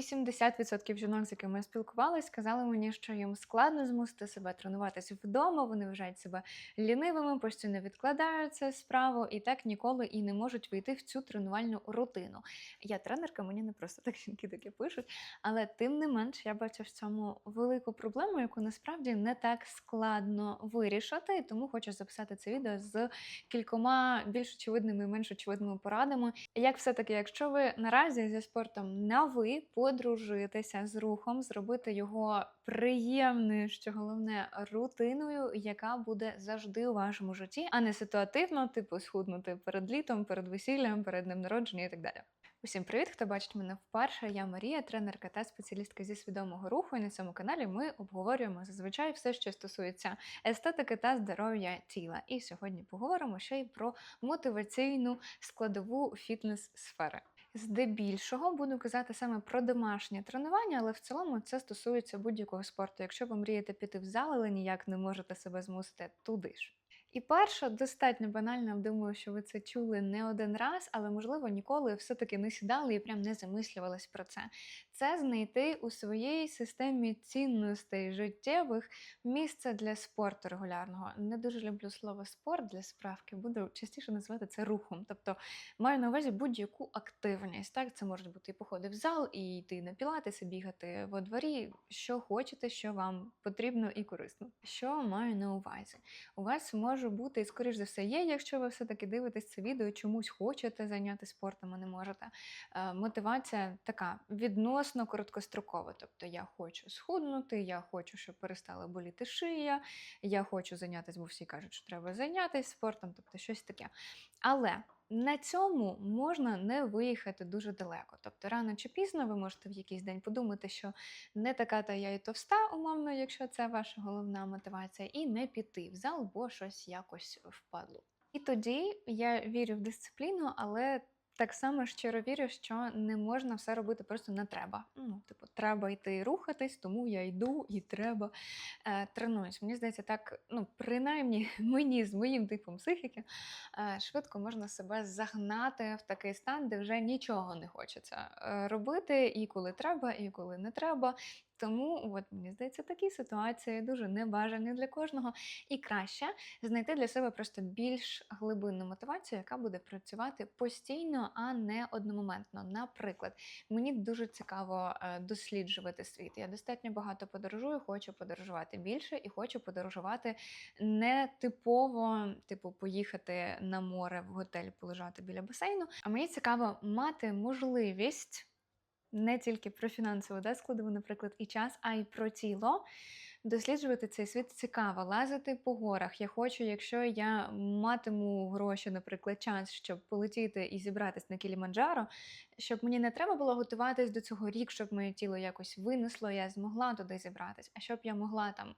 70% жінок, з якими я спілкувалась, сказали мені, що їм складно змусити себе тренуватися вдома. Вони вважають себе лінивими, постійно відкладають це справу і так ніколи і не можуть вийти в цю тренувальну рутину. Я тренерка, мені не просто так жінки таке пишуть, але тим не менш я бачу в цьому велику проблему, яку насправді не так складно вирішити. І тому хочу записати це відео з кількома більш очевидними і менш очевидними порадами. Як все-таки, якщо ви наразі зі спортом на ви, подружитися з рухом, зробити його приємною, що головне, рутиною, яка буде завжди у вашому житті, а не ситуативно, типу схуднути перед літом, перед весіллям, перед днем народження і так далі. Усім привіт, хто бачить мене вперше. Я Марія, тренерка та спеціалістка зі свідомого руху. І на цьому каналі ми обговорюємо зазвичай все, що стосується естетики та здоров'я тіла. І сьогодні поговоримо ще й про мотиваційну складову фітнес-сфери. Здебільшого буду казати саме про домашнє тренування, але в цілому це стосується будь-якого спорту. Якщо ви мрієте піти в зал, але ніяк не можете себе змусити туди ж. І перше, достатньо банально, думаю, що ви це чули не один раз, але можливо ніколи все-таки не сідали і прям не замислювались про це. Це знайти у своїй системі цінностей життєвих місце для спорту регулярного. Не дуже люблю слово спорт для справки, буду частіше називати це рухом. Тобто маю на увазі будь-яку активність. Так, це можуть бути і походи в зал, і йти на пілатеси, бігати во дворі, що хочете, що вам потрібно і корисно. Що маю на увазі? У вас може бути, і скоріш за все, є, якщо ви все-таки дивитесь це відео, чомусь хочете зайнятися спортом, а не можете. Е, мотивація така відносно короткострокова. Тобто я хочу схуднути, я хочу, щоб перестала боліти шия, я хочу зайнятися, бо всі кажуть, що треба зайнятися спортом, тобто щось таке. Але на цьому можна не виїхати дуже далеко. Тобто, рано чи пізно ви можете в якийсь день подумати, що не така та я і товста, умовно, якщо це ваша головна мотивація, і не піти в зал, бо щось якось впадло. І тоді я вірю в дисципліну, але так само щиро вірю, що не можна все робити просто на треба. Ну, типу, треба йти рухатись, тому я йду і треба е, тренуюсь. Мені здається, так, ну, принаймні мені з моїм типом психіки е, швидко можна себе загнати в такий стан, де вже нічого не хочеться е, робити, і коли треба, і коли не треба. Тому, от мені здається, такі ситуації дуже небажані для кожного. І краще знайти для себе просто більш глибинну мотивацію, яка буде працювати постійно, а не одномоментно. Наприклад, мені дуже цікаво е, досліджувати світ. Я достатньо багато подорожую, хочу подорожувати більше і хочу подорожувати не типово, типу, поїхати на море в готель, полежати біля басейну. А мені цікаво мати можливість не тільки про фінансову да, складову, наприклад, і час, а й про тіло. Досліджувати цей світ цікаво, лазити по горах. Я хочу, якщо я матиму гроші, наприклад, час, щоб полетіти і зібратись на Кіліманджаро, щоб мені не треба було готуватись до цього рік, щоб моє тіло якось винесло, я змогла туди зібратись, а щоб я могла там.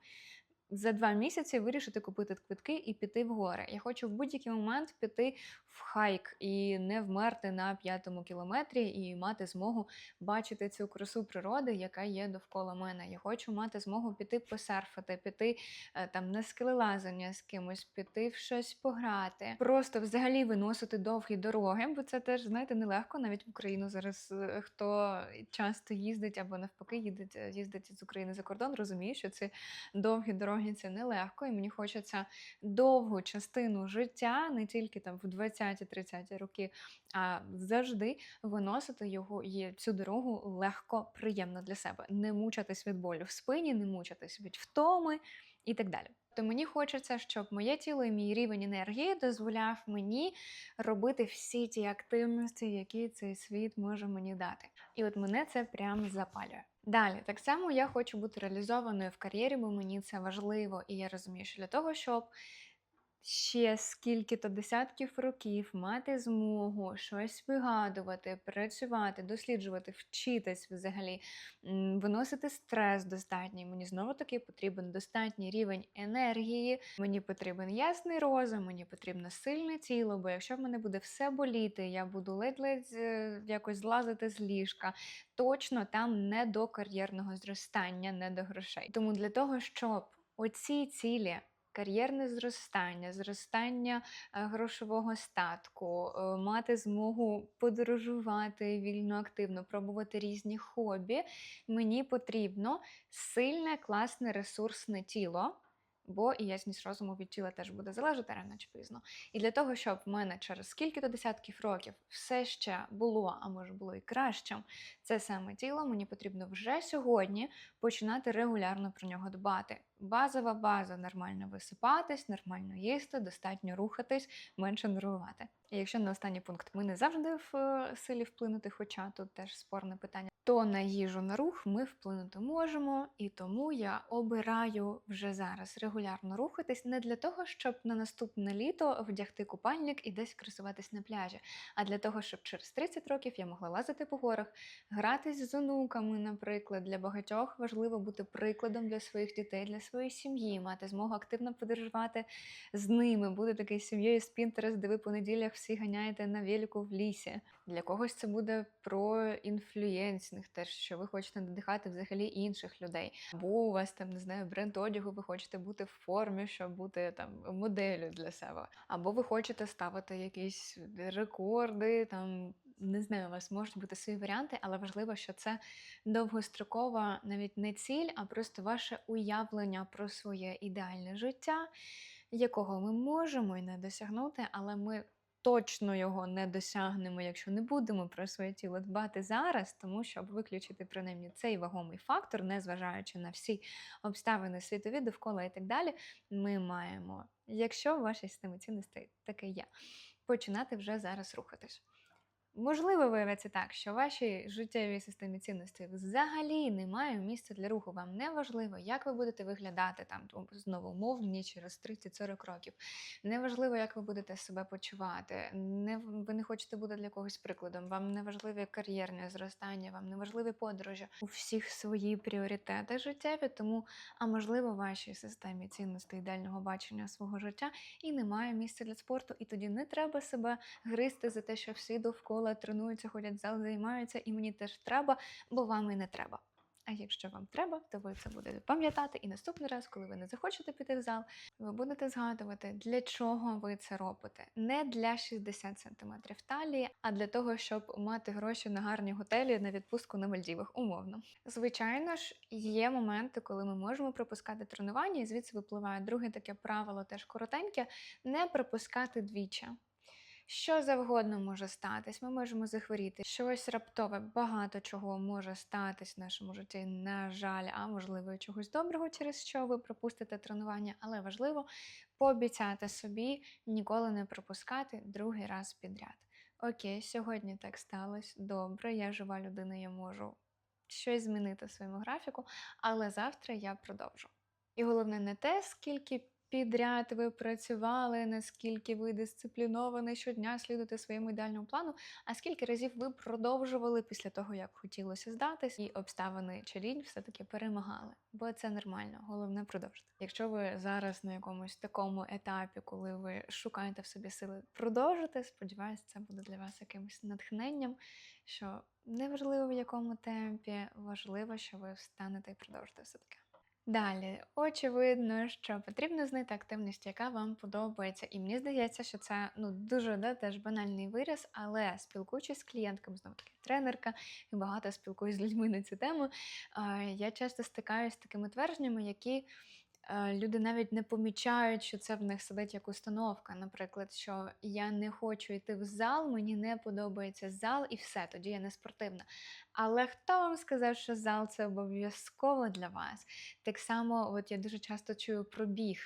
За два місяці вирішити купити квитки і піти в гори. Я хочу в будь-який момент піти в хайк і не вмерти на п'ятому кілометрі і мати змогу бачити цю красу природи, яка є довкола мене. Я хочу мати змогу піти посерфити, піти е, там на скелелазання з кимось, піти в щось пограти, просто взагалі виносити довгі дороги, бо це теж знаєте нелегко. Навіть в Україну зараз е, хто часто їздить або навпаки їздить, їздить з України за кордон, розуміє, що це довгі дороги це нелегко, і мені хочеться довгу частину життя, не тільки там в 20-30 роки, а завжди виносити його і цю дорогу легко, приємно для себе, не мучатись від болю в спині, не мучатись від втоми і так далі. То мені хочеться, щоб моє тіло і мій рівень енергії дозволяв мені робити всі ті активності, які цей світ може мені дати. І от мене це прям запалює. Далі, так само я хочу бути реалізованою в кар'єрі, бо мені це важливо, і я розумію, що для того, щоб ще скільки-то десятків років мати змогу щось вигадувати, працювати, досліджувати, вчитись взагалі, виносити стрес достатній. Мені знову таки потрібен достатній рівень енергії, мені потрібен ясний розум, мені потрібно сильне тіло, бо якщо в мене буде все боліти, я буду ледь-ледь е, якось злазити з ліжка. Точно там не до кар'єрного зростання, не до грошей. Тому для того, щоб оці цілі кар'єрне зростання, зростання е, грошового статку, е, мати змогу подорожувати вільно активно, пробувати різні хобі, мені потрібно сильне, класне, ресурсне тіло. Бо і ясність розуму від тіла теж буде залежати рано чи пізно. І для того, щоб в мене через скільки то десятків років все ще було, а може було і краще, це саме тіло, мені потрібно вже сьогодні починати регулярно про нього дбати. Базова база нормально висипатись, нормально їсти, достатньо рухатись, менше нервувати. І якщо на останній пункт ми не завжди в е, силі вплинути, хоча тут теж спорне питання, то на їжу на рух ми вплинути можемо, і тому я обираю вже зараз регулярно рухатись не для того, щоб на наступне літо вдягти купальник і десь красуватись на пляжі, а для того, щоб через 30 років я могла лазити по горах, гратись з онуками, наприклад, для багатьох важливо бути прикладом для своїх дітей, для своєї сім'ї, мати змогу активно подорожувати з ними, бути такою сім'єю з Pinterest, де ви по неділях всі ганяєте на велику в лісі. Для когось це буде про інфлюєнсних, теж що ви хочете надихати взагалі інших людей. Або у вас там не знаю бренд одягу, ви хочете бути в формі, щоб бути там моделлю для себе. Або ви хочете ставити якісь рекорди, там не знаю, у вас можуть бути свої варіанти, але важливо, що це довгострокова навіть не ціль, а просто ваше уявлення про своє ідеальне життя, якого ми можемо і не досягнути, але ми точно його не досягнемо, якщо не будемо про своє тіло дбати зараз, тому щоб виключити принаймні цей вагомий фактор, незважаючи на всі обставини світові довкола і так далі, ми маємо, якщо в вашій системі цінностей таке є, починати вже зараз рухатись. Можливо, виявиться так, що в вашій життєвій системі цінностей взагалі немає місця для руху. Вам не важливо, як ви будете виглядати там знову мовні через 30-40 років. Неважливо, як ви будете себе почувати. Не, ви не хочете бути для когось прикладом. Вам не важливе кар'єрне зростання, вам не важливі подорожі. У всіх свої пріоритети життєві, тому, а можливо, в вашій системі цінностей ідеального бачення свого життя і немає місця для спорту, і тоді не треба себе гризти за те, що всі довкола тренуються, ходять в зал, займаються, і мені теж треба, бо вам і не треба. А якщо вам треба, то ви це будете пам'ятати, і наступний раз, коли ви не захочете піти в зал, ви будете згадувати, для чого ви це робите. Не для 60 см талії, а для того, щоб мати гроші на гарні готелі на відпустку на Мальдівах, умовно. Звичайно ж, є моменти, коли ми можемо пропускати тренування, і звідси випливає друге таке правило, теж коротеньке: не пропускати двічі. Що завгодно може статись, ми можемо захворіти. Щось раптове, багато чого може статись в нашому житті, на жаль, а можливо, чогось доброго, через що ви пропустите тренування, але важливо пообіцяти собі ніколи не пропускати другий раз підряд. Окей, сьогодні так сталося. Добре, я жива людина, я можу щось змінити в своєму графіку, але завтра я продовжу. І головне не те, скільки підряд ви працювали, наскільки ви дисципліновані щодня слідуєте своєму ідеальному плану, а скільки разів ви продовжували після того, як хотілося здатись, і обставини чи лінь все-таки перемагали. Бо це нормально, головне продовжити. Якщо ви зараз на якомусь такому етапі, коли ви шукаєте в собі сили продовжити, сподіваюся, це буде для вас якимось натхненням, що неважливо в якому темпі, важливо, що ви встанете і продовжите все таки. Далі, очевидно, що потрібно знайти активність, яка вам подобається. І мені здається, що це ну дуже да, теж банальний вираз, але спілкуючись з клієнтками, знову таки тренерка, і багато спілкуюсь з людьми на цю тему. Я часто стикаюся з такими твердженнями, які люди навіть не помічають, що це в них сидить як установка. Наприклад, що я не хочу йти в зал, мені не подобається зал, і все, тоді я не спортивна. Але хто вам сказав, що зал це обов'язково для вас? Так само, от я дуже часто чую про біг.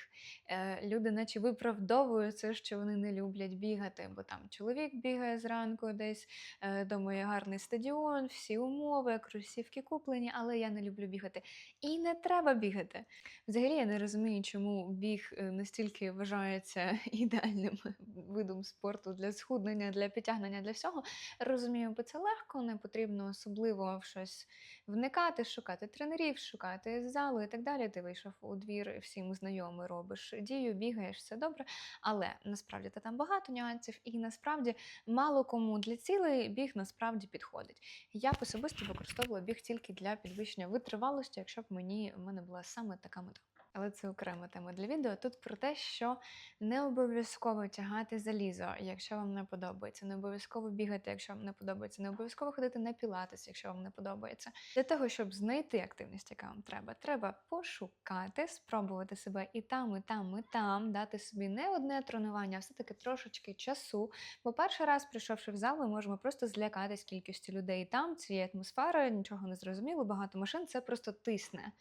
Е, люди, наче виправдовують це, що вони не люблять бігати, бо там чоловік бігає зранку, десь е, дома є гарний стадіон, всі умови, кросівки куплені, але я не люблю бігати. І не треба бігати. Взагалі я не розумію, чому біг е, настільки вважається ідеальним видом спорту для схуднення, для підтягнення, для всього. Розумію, бо це легко, не потрібно особливо в щось вникати, шукати тренерів, шукати залу і так далі. Ти вийшов у двір, всім знайомий робиш дію, бігаєш, все добре. Але насправді та там багато нюансів, і насправді мало кому для цілей біг насправді підходить. Я особисто використовувала біг тільки для підвищення витривалості, якщо б мені в мене була саме така мета. Але це окрема тема для відео. Тут про те, що не обов'язково тягати залізо, якщо вам не подобається, не обов'язково бігати, якщо вам не подобається, не обов'язково ходити на пілатес, якщо вам не подобається. Для того, щоб знайти активність, яка вам треба, треба пошукати, спробувати себе і там, і там, і там, дати собі не одне тренування, а все-таки трошечки часу. Бо перший раз, прийшовши в зал, ми можемо просто злякатись кількістю людей там, цієї атмосфери, нічого не зрозуміло, багато машин, це просто тисне.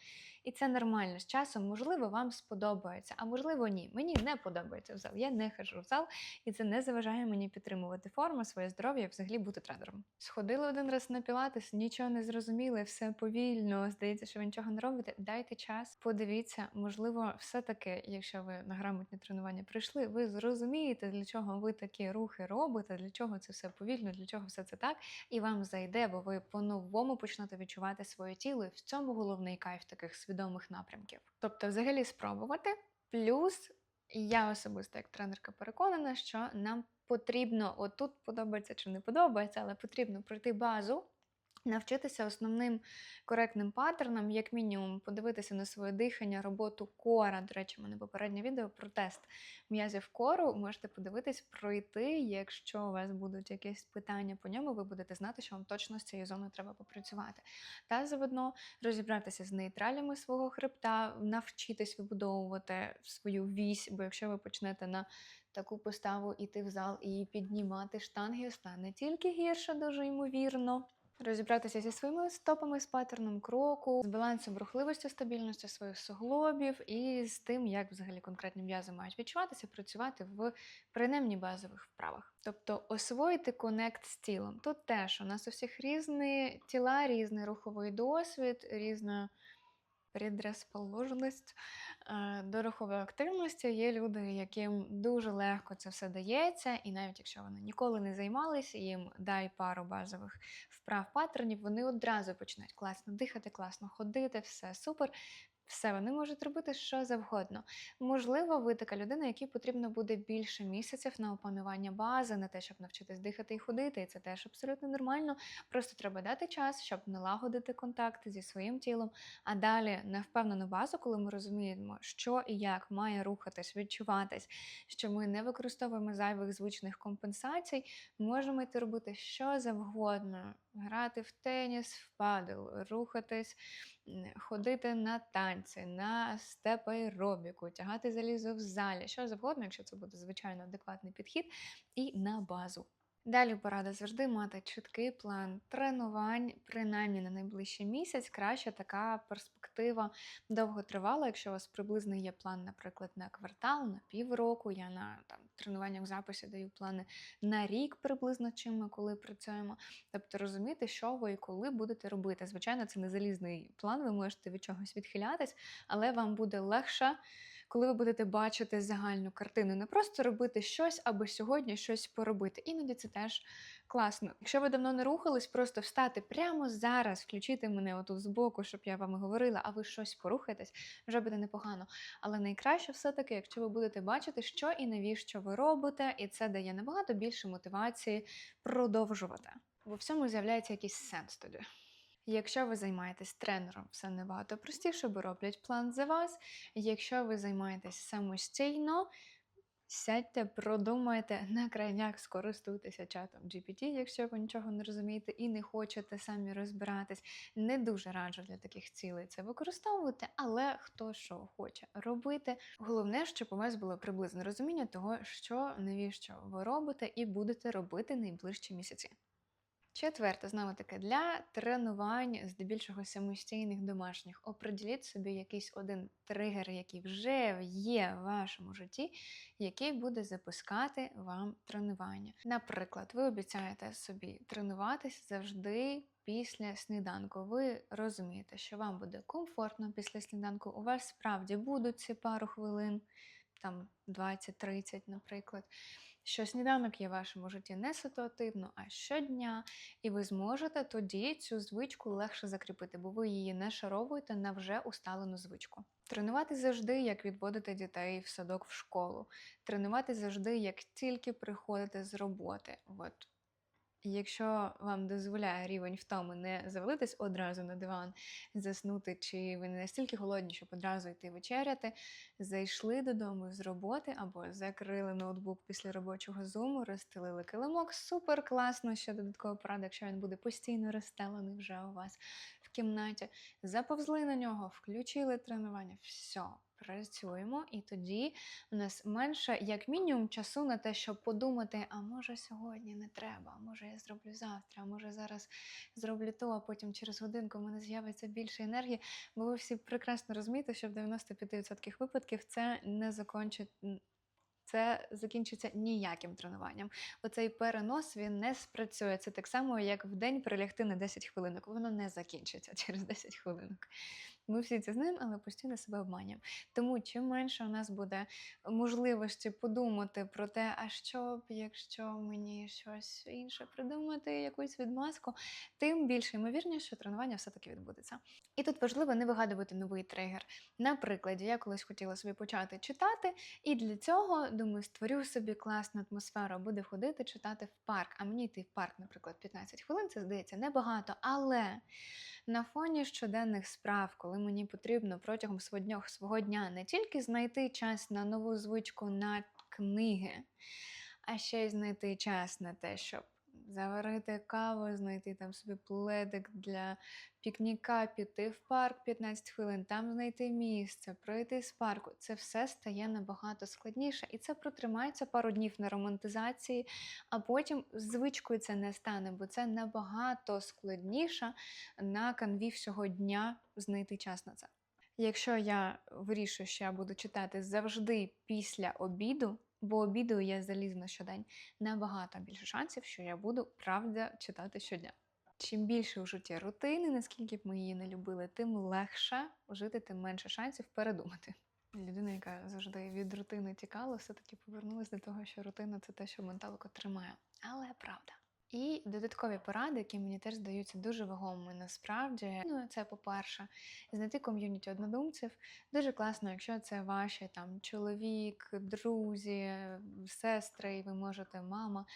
І це нормально. З часом, можливо, вам сподобається, а можливо, ні. Мені не подобається в зал. Я не хожу в зал, і це не заважає мені підтримувати форму, своє здоров'я взагалі бути тренером. Сходили один раз на пілатес, нічого не зрозуміли, все повільно. Здається, що ви нічого не робите. Дайте час, подивіться, можливо, все-таки, якщо ви на грамотні тренування прийшли, ви зрозумієте, для чого ви такі рухи робите, для чого це все повільно, для чого все це так, і вам зайде, бо ви по-новому почнете відчувати своє тіло. І в цьому головний кайф таких свідомих напрямків. Тобто, взагалі, спробувати. Плюс я особисто як тренерка переконана, що нам потрібно, отут подобається чи не подобається, але потрібно пройти базу. Навчитися основним коректним паттернам, як мінімум, подивитися на своє дихання, роботу кора. До речі, в мене попереднє відео про тест м'язів кору. Можете подивитись, пройти. Якщо у вас будуть якісь питання по ньому, ви будете знати, що вам точно з цією зоною треба попрацювати. Та заодно розібратися з нейтралями свого хребта, навчитись вибудовувати свою вісь, бо якщо ви почнете на таку поставу іти в зал і піднімати штанги, стане тільки гірше, дуже ймовірно. Розібратися зі своїми стопами, з паттерном кроку, з балансом рухливості, стабільності своїх суглобів і з тим, як взагалі конкретні м'язи мають відчуватися, працювати в принаймні базових вправах. Тобто освоїти конект з тілом. Тут теж у нас у всіх різні тіла, різний руховий досвід, різна предрозположеність е, до рухової активності. Є люди, яким дуже легко це все дається, і навіть якщо вони ніколи не займалися, їм дай пару базових вправ паттернів, вони одразу починають класно дихати, класно ходити, все супер. Все, вони можуть робити що завгодно. Можливо, ви така людина, якій потрібно буде більше місяців на опанування бази, на те, щоб навчитись дихати і ходити, і це теж абсолютно нормально. Просто треба дати час, щоб налагодити контакти зі своїм тілом. А далі на впевнену базу, коли ми розуміємо, що і як має рухатись, відчуватись, що ми не використовуємо зайвих звичних компенсацій, можемо йти робити що завгодно, грати в теніс, в падел, рухатись ходити на танці, на степ-аеробіку, тягати залізо в залі, що завгодно, якщо це буде звичайно адекватний підхід, і на базу. Далі порада завжди мати чіткий план тренувань, принаймні на найближчий місяць. Краще така перспектива довго тривала. Якщо у вас приблизно є план, наприклад, на квартал, на півроку. Я на там тренуваннях записі даю плани на рік приблизно, чим ми коли працюємо. Тобто розуміти, що ви і коли будете робити. Звичайно, це не залізний план, ви можете від чогось відхилятись, але вам буде легше коли ви будете бачити загальну картину, не просто робити щось, аби сьогодні щось поробити. Іноді це теж класно. Якщо ви давно не рухались, просто встати прямо зараз, включити мене отут збоку, щоб я вам говорила, а ви щось порухаєтесь, вже буде непогано. Але найкраще все-таки, якщо ви будете бачити, що і навіщо ви робите, і це дає набагато більше мотивації продовжувати. Бо всьому з'являється якийсь сенс тоді. Якщо ви займаєтесь тренером, все набагато простіше, бо роблять план за вас. Якщо ви займаєтесь самостійно, сядьте, продумайте, на крайняк скористуйтеся чатом GPT, якщо ви нічого не розумієте і не хочете самі розбиратись. Не дуже раджу для таких цілей це використовувати, але хто що хоче робити. Головне, щоб у вас було приблизне розуміння того, що навіщо ви робите і будете робити найближчі місяці. Четверте, знову таки, для тренувань, здебільшого самостійних домашніх, оприділіть собі якийсь один тригер, який вже є в вашому житті, який буде запускати вам тренування. Наприклад, ви обіцяєте собі тренуватись завжди після сніданку. Ви розумієте, що вам буде комфортно після сніданку, у вас справді будуть ці пару хвилин, там 20-30, наприклад що сніданок є в вашому житті не ситуативно, а щодня, і ви зможете тоді цю звичку легше закріпити, бо ви її не шаровуєте на вже усталену звичку. Тренувати завжди, як відводити дітей в садок в школу. Тренувати завжди, як тільки приходите з роботи. От Якщо вам дозволяє рівень втоми не завалитись одразу на диван, заснути, чи ви не настільки голодні, щоб одразу йти вечеряти, зайшли додому з роботи або закрили ноутбук після робочого зуму, розстелили килимок. Супер класно, ще додаткова порада, якщо він буде постійно розстелений вже у вас в кімнаті. Заповзли на нього, включили тренування. Все, працюємо, і тоді у нас менше, як мінімум, часу на те, щоб подумати: а може сьогодні не треба, а може я зроблю завтра, а може зараз зроблю то, а потім через годинку в мене з'явиться більше енергії. Бо ви всі прекрасно розумієте, що в 95% випадків це не закончить. Це закінчиться ніяким тренуванням. Оцей перенос він не спрацює. Це так само, як в день прилягти на 10 хвилинок. Воно не закінчиться через 10 хвилинок. Ми всі це знаємо, але постійно себе обманюємо. Тому чим менше у нас буде можливості подумати про те, а що б, якщо мені щось інше придумати, якусь відмазку, тим більше ймовірність, що тренування все-таки відбудеться. І тут важливо не вигадувати новий тригер. Наприклад, я колись хотіла собі почати читати, і для цього думаю, створю собі класну атмосферу, буду ходити читати в парк. А мені йти в парк, наприклад, 15 хвилин, це здається небагато, але на фоні щоденних справ, коли мені потрібно протягом свого дня, не тільки знайти час на нову звичку на книги, а ще й знайти час на те, щоб заварити каву, знайти там собі пледик для пікніка, піти в парк 15 хвилин, там знайти місце, пройти з парку. Це все стає набагато складніше, і це протримається пару днів на романтизації, а потім звичкою це не стане, бо це набагато складніше на канві всього дня знайти час на це. Якщо я вирішую, що я буду читати завжди після обіду, бо обідаю я залізно щодень, набагато більше шансів, що я буду правда читати щодня. Чим більше у житті рутини, наскільки б ми її не любили, тим легше жити, тим менше шансів передумати. Людина, яка завжди від рутини тікала, все-таки повернулася до того, що рутина це те, що менталку тримає. Але правда. І додаткові поради, які мені теж здаються дуже вагомими насправді. Ну, це по-перше, знайти ком'юніті однодумців. Дуже класно, якщо це ваші там чоловік, друзі, сестри, і ви можете, мама,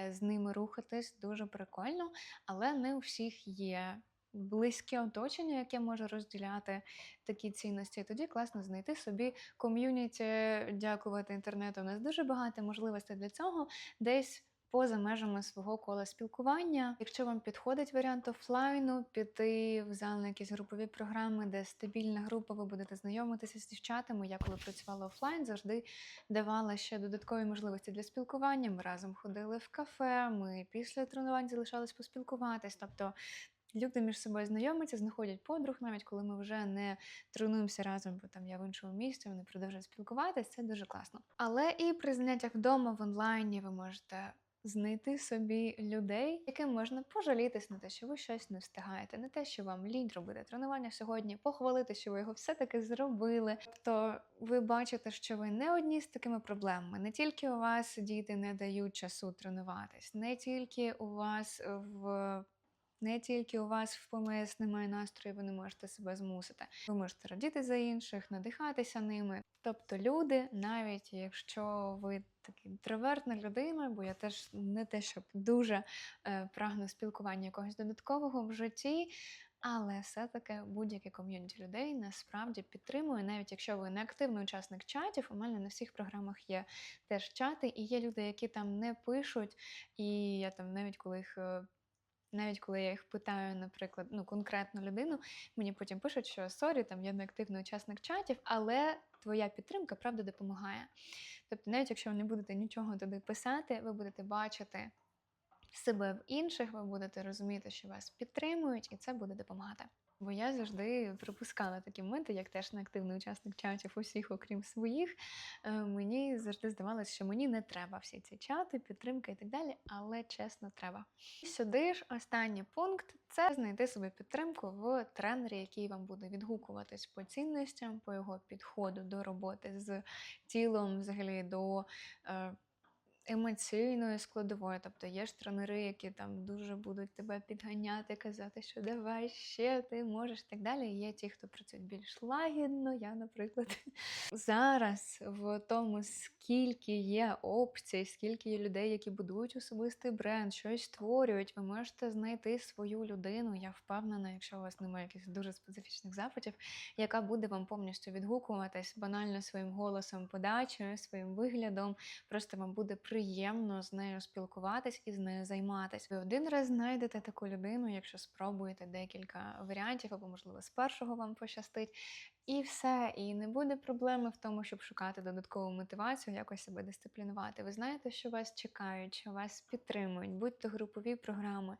е, з ними рухатись, дуже прикольно, але не у всіх є. Близьке оточення, яке може розділяти такі цінності, тоді класно знайти собі ком'юніті, дякувати інтернету. У нас дуже багато можливостей для цього десь поза межами свого кола спілкування. Якщо вам підходить варіант офлайну, піти в зал на якісь групові програми, де стабільна група, ви будете знайомитися з дівчатами. Я коли працювала офлайн, завжди давала ще додаткові можливості для спілкування. Ми разом ходили в кафе, ми після тренувань залишались поспілкуватись. Тобто Люди між собою знайомляться, знаходять подруг, навіть коли ми вже не тренуємося разом, бо там я в іншому місці, вони продовжують спілкуватися, це дуже класно. Але і при заняттях вдома в онлайні ви можете знайти собі людей, яким можна пожалітись на те, що ви щось не встигаєте, на те, що вам лінь робити тренування сьогодні, похвалити, що ви його все-таки зробили. Тобто ви бачите, що ви не одні з такими проблемами. Не тільки у вас діти не дають часу тренуватись, не тільки у вас в. Не тільки у вас в ПМС немає настрою, ви не можете себе змусити. Ви можете радіти за інших, надихатися ними. Тобто, люди, навіть якщо ви така інтровертна людина, бо я теж не те, щоб дуже е, прагну спілкування якогось додаткового в житті. Але все-таки будь-яке ком'юніті людей насправді підтримує, навіть якщо ви не активний учасник чатів, у мене на всіх програмах є теж чати, і є люди, які там не пишуть. І я там навіть коли їх е, навіть коли я їх питаю, наприклад, ну конкретну людину, мені потім пишуть, що сорі, там я не активний учасник чатів, але твоя підтримка правда допомагає. Тобто, навіть якщо ви не будете нічого туди писати, ви будете бачити себе в інших, ви будете розуміти, що вас підтримують, і це буде допомагати. Бо я завжди припускала такі моменти, як теж неактивний учасник чатів усіх, окрім своїх. Е, мені завжди здавалося, що мені не треба всі ці чати, підтримка і так далі, але чесно, треба. Сюди ж останній пункт це знайти собі підтримку в тренері, який вам буде відгукуватись по цінностям, по його підходу до роботи з тілом, взагалі до. Емоційною складовою. Тобто є ж тренери, які там дуже будуть тебе підганяти, казати, що давай ще ти можеш і так далі. Є ті, хто працюють більш лагідно, я, наприклад. Зараз в тому, скільки є опцій, скільки є людей, які будують особистий бренд, щось створюють, ви можете знайти свою людину. Я впевнена, якщо у вас немає якихось дуже специфічних запитів, яка буде вам повністю відгукуватись банально своїм голосом, подачею, своїм виглядом. Просто вам буде приємно з нею спілкуватись і з нею займатися. Ви один раз знайдете таку людину, якщо спробуєте декілька варіантів, або, можливо, з першого вам пощастить. І все, і не буде проблеми в тому, щоб шукати додаткову мотивацію, якось себе дисциплінувати. Ви знаєте, що вас чекають, що вас підтримують, будь-то групові програми,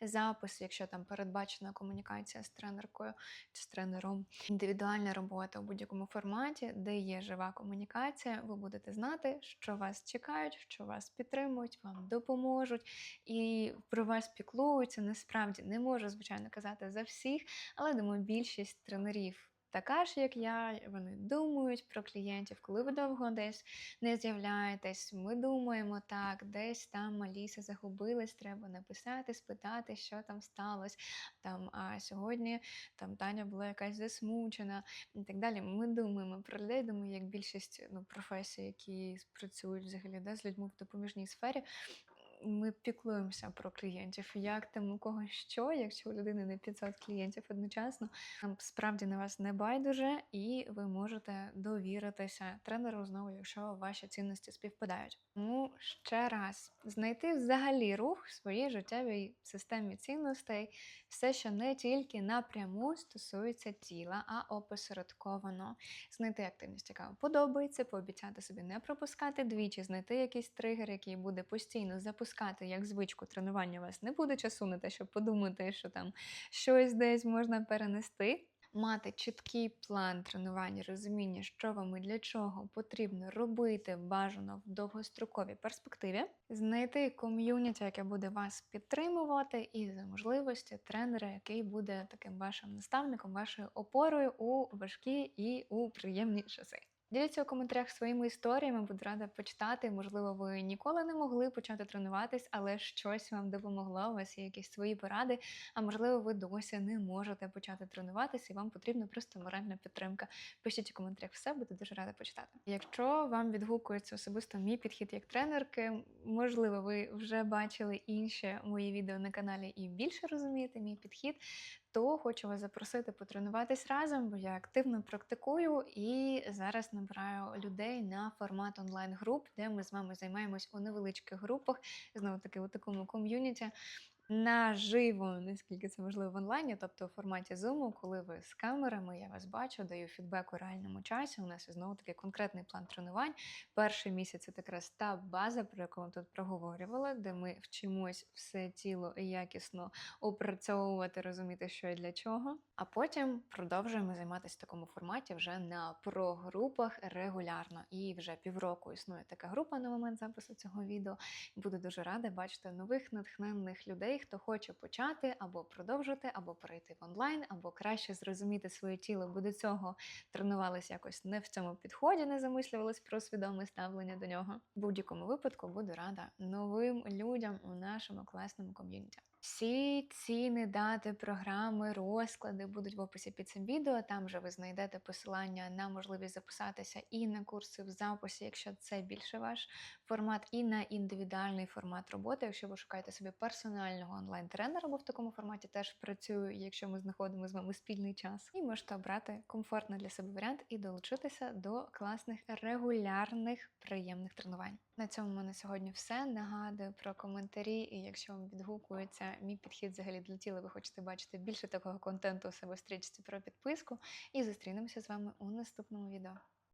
запис, якщо там передбачена комунікація з тренеркою чи з тренером, індивідуальна робота у будь-якому форматі, де є жива комунікація, ви будете знати, що вас чекають, що вас підтримують, вам допоможуть і про вас піклуються. Насправді не можу, звичайно, казати за всіх, але думаю, більшість тренерів. Така ж, як я, вони думають про клієнтів, коли ви довго десь не з'являєтесь. Ми думаємо так, десь там Аліса загубилась, треба написати, спитати, що там сталося. Там, а сьогодні там Таня була якась засмучена і так далі. Ми думаємо про людей, думаю, як більшість ну, професій, які працюють взагалі да, з людьми в допоміжній сфері. Ми піклуємося про клієнтів, як там у кого що, якщо у людини не 500 клієнтів одночасно, там справді на вас не байдуже, і ви можете довіритися тренеру знову, якщо ваші цінності співпадають. Тому ще раз знайти взагалі рух в своїй життєвій системі цінностей, все, що не тільки напряму стосується тіла, а опосередковано. Знайти активність, яка вам подобається, пообіцяти собі не пропускати двічі, знайти якийсь тригер, який буде постійно запускати як звичку тренування. У вас не буде часу на те, щоб подумати, що там щось десь можна перенести. Мати чіткий план тренування, розуміння, що вам і для чого потрібно робити бажано в довгостроковій перспективі, знайти ком'юніті, яке буде вас підтримувати, і за можливості тренера, який буде таким вашим наставником, вашою опорою у важкі і у приємні часи. Діліться у коментарях своїми історіями, буду рада почитати. Можливо, ви ніколи не могли почати тренуватись, але щось вам допомогло. У вас є якісь свої поради. А можливо, ви досі не можете почати тренуватися, і вам потрібна просто моральна підтримка. Пишіть у коментарях все, буду дуже рада почитати. Якщо вам відгукується особисто мій підхід як тренерки, можливо, ви вже бачили інші мої відео на каналі і більше розумієте мій підхід то хочу вас запросити потренуватись разом, бо я активно практикую і зараз набираю людей на формат онлайн-груп, де ми з вами займаємось у невеличких групах, знову таки у такому ком'юніті наживо, наскільки це можливо в онлайні, тобто у форматі Zoom, коли ви з камерами, я вас бачу, даю фідбек у реальному часі. У нас є знову таки конкретний план тренувань. Перший місяць це якраз та база, про яку ми тут проговорювала, де ми вчимось все тіло якісно опрацьовувати, розуміти, що і для чого. А потім продовжуємо займатися в такому форматі вже на прогрупах регулярно. І вже півроку існує така група на момент запису цього відео. Буду дуже рада бачити нових натхненних людей хто хоче почати або продовжити, або перейти в онлайн, або краще зрозуміти своє тіло, бо до цього тренувалися якось не в цьому підході, не замислювалися про свідоме ставлення до нього. В будь-якому випадку буду рада новим людям у нашому класному ком'юніті. Всі ціни, дати, програми, розклади будуть в описі під цим відео. Там же ви знайдете посилання на можливість записатися і на курси в записі, якщо це більше ваш формат, і на індивідуальний формат роботи. Якщо ви шукаєте собі персонального онлайн-тренера, бо в такому форматі теж працюю, якщо ми знаходимо з вами спільний час, і можете обрати комфортний для себе варіант і долучитися до класних регулярних приємних тренувань. На цьому в мене сьогодні все. Нагадую про коментарі, і якщо вам відгукується мій підхід взагалі для тіла, ви хочете бачити більше такого контенту у себе в стрічці про підписку. І зустрінемося з вами у наступному відео.